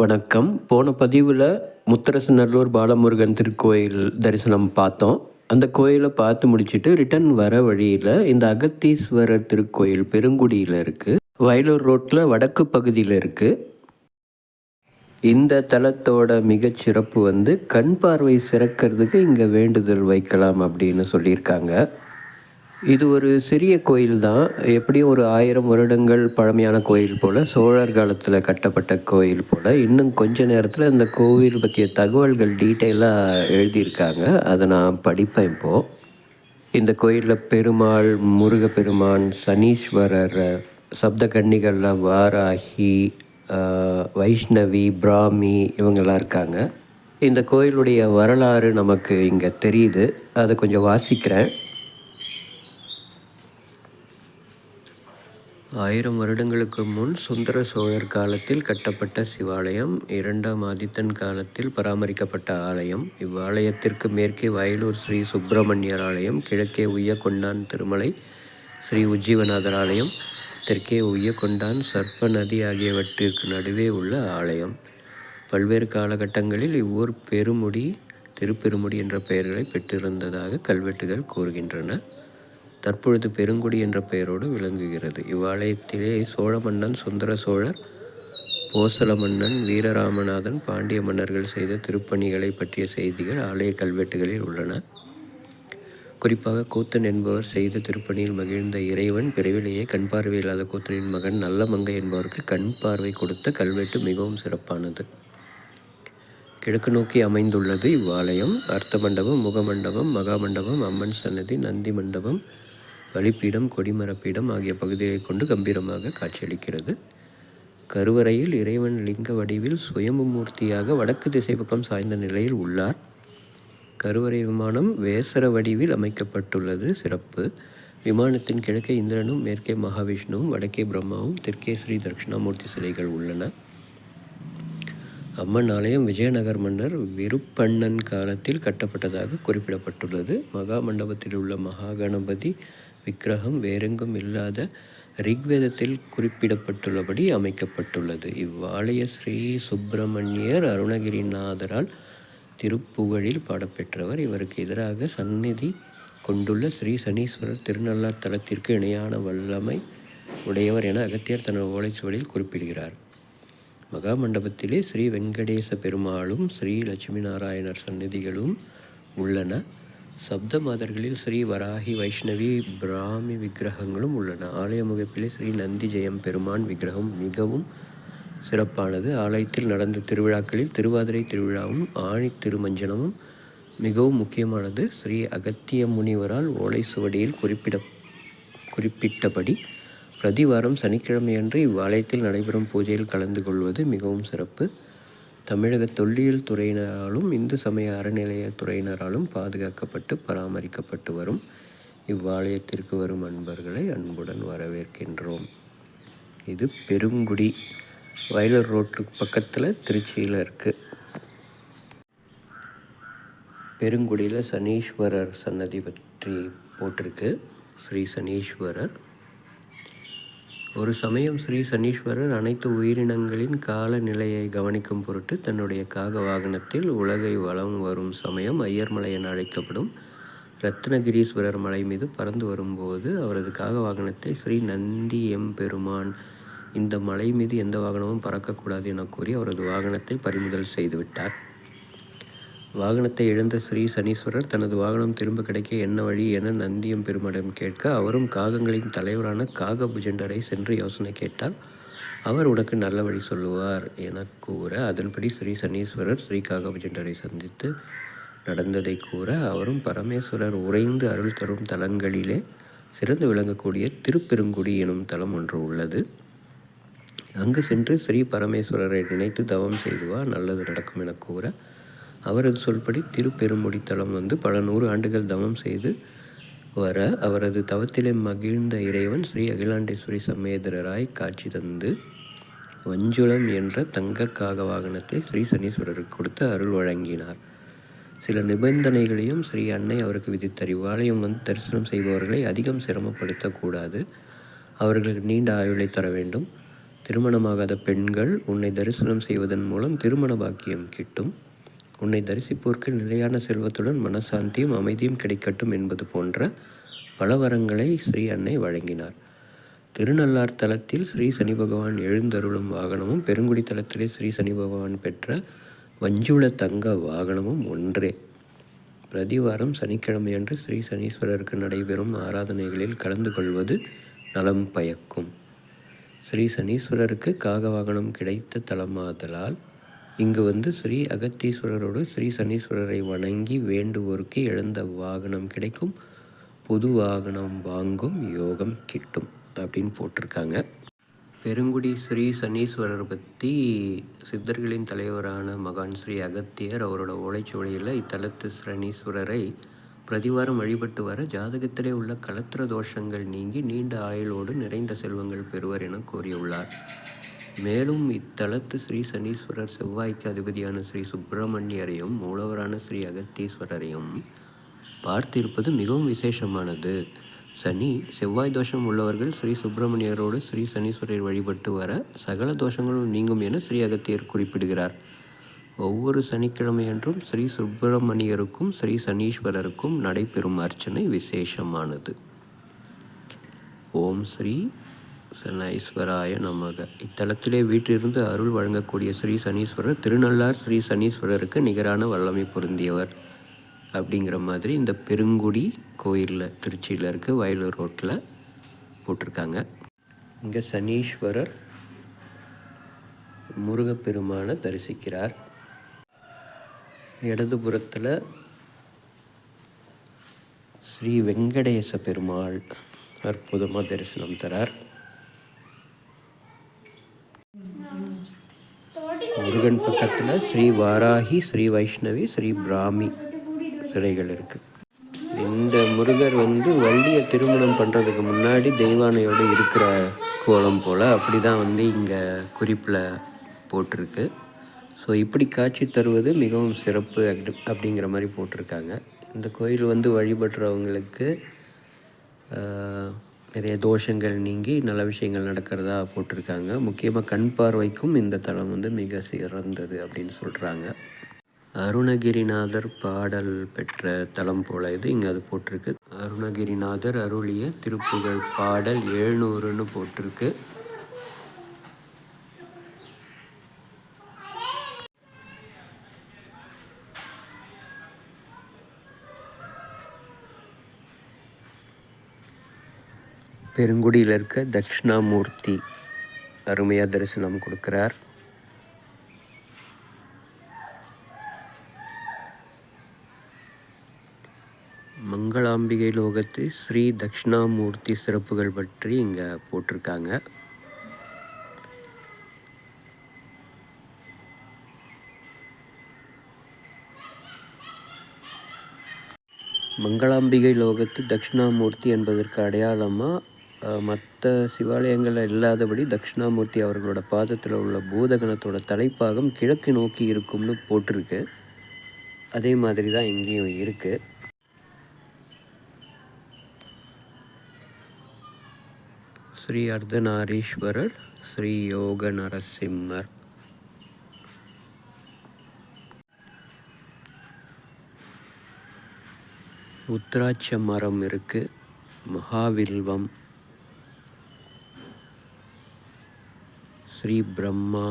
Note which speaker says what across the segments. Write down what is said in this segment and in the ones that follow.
Speaker 1: வணக்கம். போன பதிவில் முத்தரசநல்லூர் பாலமுருகன் திருக்கோயில் தரிசனம் பார்த்தோம். அந்த கோயிலை பார்த்து முடிச்சுட்டு ரிட்டர்ன் வர வழியில் இந்த அகத்தீஸ்வரர் திருக்கோயில் பெருங்குடியில் இருக்குது வயலூர் ரோட்டில் வடக்கு பகுதியில் இருக்குது இந்த தலத்தோட மிகச்சிறப்பு வந்து கண் பார்வை சிறக்கிறதுக்கு இங்கே வேண்டுதல் வைக்கலாம் அப்படின்னு சொல்லியிருக்காங்க. இது ஒரு சிறிய கோயில் தான் எப்படியும் ஒரு ஆயிரம் வருடங்கள் பழமையான கோயில் போல் சோழர் காலத்தில் கட்டப்பட்ட கோயில் போல். இன்னும் கொஞ்ச நேரத்தில் இந்த கோவில் பற்றிய தகவல்கள் டீட்டெயிலாக எழுதியிருக்காங்க. அதை நான் படிப்பேன் இப்போது இந்த கோயிலில் பெருமாள் முருகப்பெருமான் சனீஸ்வரர் சப்த கன்னிகளில் வாராகி வைஷ்ணவி பிராமி இவங்கெல்லாம் இருக்காங்க. இந்த கோயிலுடைய வரலாறு நமக்கு இங்கே தெரியுது. அதை கொஞ்சம் வாசிக்கிறேன். ஆயிரம் வருடங்களுக்கு முன் சுந்தர சோழர் காலத்தில் கட்டப்பட்ட சிவாலயம் இரண்டாம் ஆதித்தன் காலத்தில் பராமரிக்கப்பட்ட ஆலயம். இவ்வாலயத்திற்கு மேற்கே வயலூர் ஸ்ரீ சுப்பிரமணியர் ஆலயம் கிழக்கே உய்ய கொண்டான் திருமலை ஸ்ரீ உஜ்ஜீவநாதர் ஆலயம் தெற்கே உய்யக்கொண்டான் சர்ப்ப நதி ஆகியவற்றிற்கு நடுவே உள்ள ஆலயம். பல்வேறு காலகட்டங்களில் இவ்வூர் பெருமுடி திருப்பெருமுடி என்ற பெயர்களை பெற்றிருந்ததாக கல்வெட்டுகள் கூறுகின்றன. தற்பொழுது பெருங்குடி என்ற பெயரோடு விளங்குகிறது. இவ்வாலயத்திலே சோழ மன்னன் சுந்தர சோழர் போசல மன்னன் வீரராமநாதன் பாண்டிய மன்னர்கள் செய்த திருப்பணிகளை பற்றிய செய்திகள் ஆலய கல்வெட்டுகளில் உள்ளன. குறிப்பாக கூத்தன் என்பவர் செய்த திருப்பணியில் மகிழ்ந்த இறைவன் பிறவிலேயே கண் பார்வையில்லாத கூத்தனின் மகன் நல்ல மங்கை என்பவருக்கு கண் பார்வை கொடுத்த கல்வெட்டு மிகவும் சிறப்பானது. கிழக்கு நோக்கி அமைந்துள்ளது இவ்வாலயம். அர்த்த மண்டபம் முகமண்டபம் மகாமண்டபம் அம்மன் சன்னதி நந்தி மண்டபம் பலிப்பீடம் கொடிமரப்பீடம் ஆகிய பகுதிகளை கொண்டு கம்பீரமாக காட்சியளிக்கிறது. கருவறையில் இறைவன் லிங்க வடிவில் சுயம்பு மூர்த்தியாக வடக்கு திசை பக்கம் சாய்ந்த நிலையில் உள்ளார். கருவறை விமானம் வேசர வடிவில் அமைக்கப்பட்டுள்ளது சிறப்பு. விமானத்தின் கிழக்கே இந்திரனும் மேற்கே மகாவிஷ்ணுவும் வடக்கே பிரம்மாவும் தெற்கே ஸ்ரீ தட்சிணாமூர்த்தி சிலைகள் உள்ளன. அம்மன் ஆலயம் விஜயநகர் மன்னர் விருப்பண்ணன் காலத்தில் கட்டப்பட்டதாக குறிப்பிடப்பட்டுள்ளது. மகா மண்டபத்தில் உள்ள மகா கணபதி விக்கிரகம் வேறெங்கும் இல்லாத ரிக்வேதத்தில் குறிப்பிடப்பட்டுள்ளபடி அமைக்கப்பட்டுள்ளது. இவ்வாலய ஸ்ரீ சுப்பிரமணியர் அருணகிரிநாதரால் திருப்புகழில் பாடப்பெற்றவர். இவருக்கு எதிராக சந்நிதி கொண்டுள்ள ஸ்ரீ சனீஸ்வரர் திருநள்ளார் தலத்திற்கு இணையான வல்லமை உடையவர் என அகத்தியர் தனது ஓலைச்சுவடியில் குறிப்பிடுகிறார். மகா மண்டபத்திலே ஸ்ரீ வெங்கடேச பெருமாளும் ஸ்ரீ லட்சுமி நாராயணர் சந்நிதிகளும் உள்ளன. சப்த மாதர்களில் ஸ்ரீ வராகி வைஷ்ணவி பிராமி விக்கிரகங்களும் உள்ளன. ஆலய முகப்பிலே ஸ்ரீ நந்தி ஜெயம் பெருமான் விக்கிரகம் மிகவும் சிறப்பானது. ஆலயத்தில் நடந்த திருவிழாக்களில் திருவாதிரை திருவிழாவும் ஆணி திருமஞ்சனமும் மிகவும் முக்கியமானது. ஸ்ரீ அகத்திய முனிவரால் ஓலை சுவடியில் குறிப்பிட குறிப்பிட்டபடி பிரதி வாரம் சனிக்கிழமையன்று இவ்வாலயத்தில் நடைபெறும் பூஜையில் கலந்து கொள்வது மிகவும் சிறப்பு. தமிழக தொல்லியல் துறையினராலும் இந்து சமய அறநிலையத்துறையினராலும் பாதுகாக்கப்பட்டு பராமரிக்கப்பட்டு வரும். இவ்வாலயத்திற்கு வரும் அன்பர்களை அன்புடன் வரவேற்கின்றோம். இது பெருங்குடி வயலூர் ரோட்டுக்கு பக்கத்தில் திருச்சியில் இருக்குது பெருங்குடியில் சனீஸ்வரர் சன்னதி பற்றி போட்டிருக்கு. ஸ்ரீ சனீஸ்வரர் ஒரு சமயம் ஸ்ரீ சனீஸ்வரர் அனைத்து உயிரினங்களின் கால நிலையை கவனிக்கும் பொருட்டு தன்னுடைய காக வாகனத்தில் உலகை வலம் வரும் சமயம் ஐயர்மலை என அழைக்கப்படும் ரத்னகிரீஸ்வரர் மலை மீது பறந்து வரும்போது அவரது காக வாகனத்தை ஸ்ரீ நந்தி எம் பெருமான் இந்த மலை மீது எந்த வாகனமும் பறக்கக்கூடாது என கூறி அவரது வாகனத்தை பறிமுதல் செய்துவிட்டார். வாகனத்தை இழந்த ஸ்ரீ சனீஸ்வரர் தனது வாகனம் திரும்ப கிடைக்க என்ன வழி என நந்தியம் பெருமடம் கேட்க அவரும் காகங்களின் தலைவரான காக புஜண்டரை சென்று யோசனை கேட்டால் அவர் உனக்கு நல்ல வழி சொல்லுவார் என கூற அதன்படி ஸ்ரீ சனீஸ்வரர் ஸ்ரீ காகபுஜண்டரை சந்தித்து நடந்ததை கூற அவரும் பரமேஸ்வரர் உறைந்து அருள் தரும் தலங்களிலே சிறந்து விளங்கக்கூடிய திருப்பெருங்குடி எனும் தலம் ஒன்று உள்ளது. அங்கு சென்று ஸ்ரீ பரமேஸ்வரரை நினைத்து தவம் செய்துவா நல்லது நடக்கும் என கூற அவரது சொல்படி திருப்பெருமுடி தலம் வந்து பல நூறு ஆண்டுகள் தவம் செய்து வர அவரது தவத்திலே மகிழ்ந்த இறைவன் ஸ்ரீ அகிலாண்டேஸ்வரி சமேதரராய் காட்சி தந்து வஞ்சுளம் என்ற தங்க காக வாகனத்தை ஸ்ரீ சனீஸ்வரருக்கு கொடுத்து அருள் வழங்கினார். சில நிபந்தனைகளையும் ஸ்ரீ அன்னை அவருக்கு விதித்தார் இவ்வாலயம் வந்து தரிசனம் செய்பவர்களை அதிகம் சிரமப்படுத்தக்கூடாது. அவர்களுக்கு நீண்ட ஆயுளை தர வேண்டும். திருமணமாகாத பெண்கள் உன்னை தரிசனம் செய்வதன் மூலம் திருமண பாக்கியம் கிட்டும். உன்னை தரிசிப்போருக்கு நிலையான செல்வத்துடன் மனசாந்தியும் அமைதியும் கிடைக்கட்டும் என்பது போன்ற பல வரங்களை ஸ்ரீ அன்னை வழங்கினார். திருநள்ளார் தலத்தில் ஸ்ரீ சனி பகவான் எழுந்தருளும் வாகனமும் பெருங்குடி தலத்திலே ஸ்ரீ சனி பகவான் பெற்ற வஞ்சுள தங்க வாகனமும் ஒன்றே. பிரதிவாரம் சனிக்கிழமையன்று ஸ்ரீ சனீஸ்வரருக்கு நடைபெறும் ஆராதனைகளில் கலந்து கொள்வது நலம் பயக்கும். ஸ்ரீ சனீஸ்வரருக்கு காக வாகனம் கிடைத்த தலமாதலால் இங்கு வந்து ஸ்ரீ அகத்தீஸ்வரரோடு ஸ்ரீ சனீஸ்வரரை வணங்கி வேண்டுவோருக்கு இழந்த வாகனம் கிடைக்கும். புது வாகனம் வாங்கும் யோகம் கிட்டும் அப்படின்னு போட்டிருக்காங்க. பெருங்குடி ஸ்ரீ சனீஸ்வரர் பற்றி சித்தர்களின் தலைவரான மகான் ஸ்ரீ அகத்தியர் அவரோட ஓலைச்சுவடியில் இத்தலத்து சனீஸ்வரரை பிரதிவாரம் வழிபட்டு வர ஜாதகத்திலே உள்ள கலத்திர தோஷங்கள் நீங்கி நீண்ட ஆயுளோடு நிறைந்த செல்வங்கள் பெறுவர் என கூறியுள்ளார். மேலும் இத்தலத்து ஸ்ரீ சனீஸ்வரர் செவ்வாய்க்கு அதிபதியான ஸ்ரீ சுப்பிரமணியரையும் மூலவரான ஸ்ரீ அகத்தீஸ்வரரையும் பார்த்திருப்பது மிகவும் விசேஷமானது. சனி செவ்வாய் தோஷம் உள்ளவர்கள் ஸ்ரீ சுப்பிரமணியரோடு ஸ்ரீ சனீஸ்வரர் வழிபட்டு வர சகல தோஷங்களும் நீங்கும் என ஸ்ரீ அகத்தியர் குறிப்பிடுகிறார். ஒவ்வொரு சனிக்கிழமையன்றும் ஸ்ரீ சுப்பிரமணியருக்கும் ஸ்ரீ சனீஸ்வரருக்கும் நடைபெறும் அர்ச்சனை விசேஷமானது. ஓம் ஸ்ரீ சனீஸ்வராய நமக. இத்தலத்திலே வீட்டிலிருந்து அருள் வழங்கக்கூடிய ஸ்ரீ சனீஸ்வரர் திருநள்ளார் ஸ்ரீ சனீஸ்வரருக்கு நிகரான வல்லமை பொருந்தியவர். அப்படிங்கிற மாதிரி இந்த பெருங்குடி கோயிலில் திருச்சியில் இருக்குது வயலூர் ரோட்டில் போட்டிருக்காங்க. இங்கே சனீஸ்வரர் முருகப்பெருமானை தரிசிக்கிறார். இடதுபுறத்தில் ஸ்ரீ வெங்கடேச பெருமாள் அற்புதமாக தரிசனம் தரார். முருகன் பக்கத்தில் ஸ்ரீ வாராகி ஸ்ரீ வைஷ்ணவி ஸ்ரீ பிராமி சிலைகள் இருக்குது இந்த முருகர் வந்து வள்ளியை திருமணம் பண்ணுறதுக்கு முன்னாடி தெய்வானையோடு இருக்கிற கோலம் போல் அப்படி தான் வந்து இங்கே குறிப்பில் போட்டிருக்கு. ஸோ இப்படி காட்சி தருவது மிகவும் சிறப்பு அப்படிங்கிற மாதிரி போட்டிருக்காங்க. இந்த கோயில் வந்து வழிபடுறவங்களுக்கு நிறைய தோஷங்கள் நீங்கி நல்ல விஷயங்கள் நடக்கிறதா போட்டிருக்காங்க. முக்கியமாக கண் பார்வைக்கும் இந்த தலம் வந்து மிக சிறந்தது அப்படின்னு சொல்கிறாங்க அருணகிரிநாதர் பாடல் பெற்ற தலம் போல இது இங்கே அது போட்டிருக்கு. அருணகிரிநாதர் அருளிய திருப்புகழ் பாடல் எழுநூறுன்னு போட்டிருக்கு. பெருங்குடியில் இருக்க தக்ஷணாமூர்த்தி அருமையாக தரிசனம் கொடுக்குறார். மங்களாம்பிகை லோகத்து ஸ்ரீ தக்ஷணாமூர்த்தி சிறப்புகள் பற்றி இங்கே போட்டிருக்காங்க. மங்களாம்பிகை லோகத்து தட்சிணாமூர்த்தி என்பதற்கு அடையாளமாக மற்ற சிவாலயங்களில் இல்லாதபடி தட்சிணாமூர்த்தி அவர்களோட பாதத்தில் உள்ள பூதகணத்தோட தலைப்பாகம் கிழக்கு நோக்கி இருக்கும்னு போட்டிருக்கு. அதே மாதிரி தான் இங்கேயும் இருக்குது ஸ்ரீ அர்த்தநாரீஸ்வரர் ஸ்ரீ யோக நரசிம்மர். உத்ராட்ச மரம் இருக்குது மகாவில்வம். ஸ்ரீ பிரம்மா.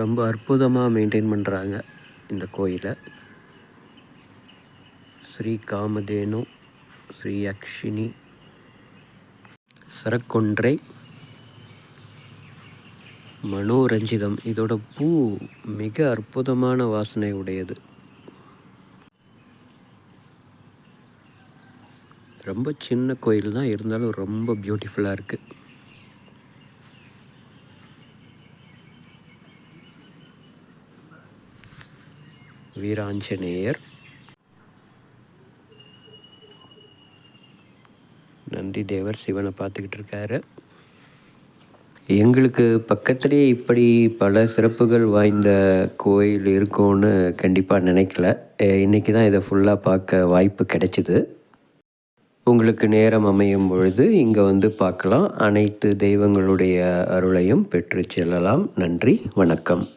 Speaker 1: ரொம்ப அற்புதமாக மெயின்டைன் பண்ணுறாங்க இந்த கோயிலை. ஸ்ரீ காமதேனு ஸ்ரீ யக்ஷினி சரக்கொன்றை மனோரஞ்சிதம். இதோட பூ மிக அற்புதமான வாசனை உடையது. ரொம்ப சின்ன கோயில் தான் இருந்தாலும் ரொம்ப பியூட்டிஃபுல்லாக இருக்குது வீராஞ்சநேயர். நந்தி தேவர் சிவனை பார்த்துக்கிட்டு இருக்காரு. எங்களுக்கு பக்கத்துலேயே இப்படி பல சிறப்புகள் வாய்ந்த கோயில் இருக்கும்னு கண்டிப்பாக நினைக்கல. இன்றைக்கி தான் இதை ஃபுல்லாக பார்க்க வாய்ப்பு கிடைச்சிது. உங்களுக்கு நேரம் அமையும் பொழுது இங்கே வந்து பார்க்கலாம். அனைத்து தெய்வங்களுடைய அருளையும் பெற்று செல்லலாம். நன்றி. வணக்கம்.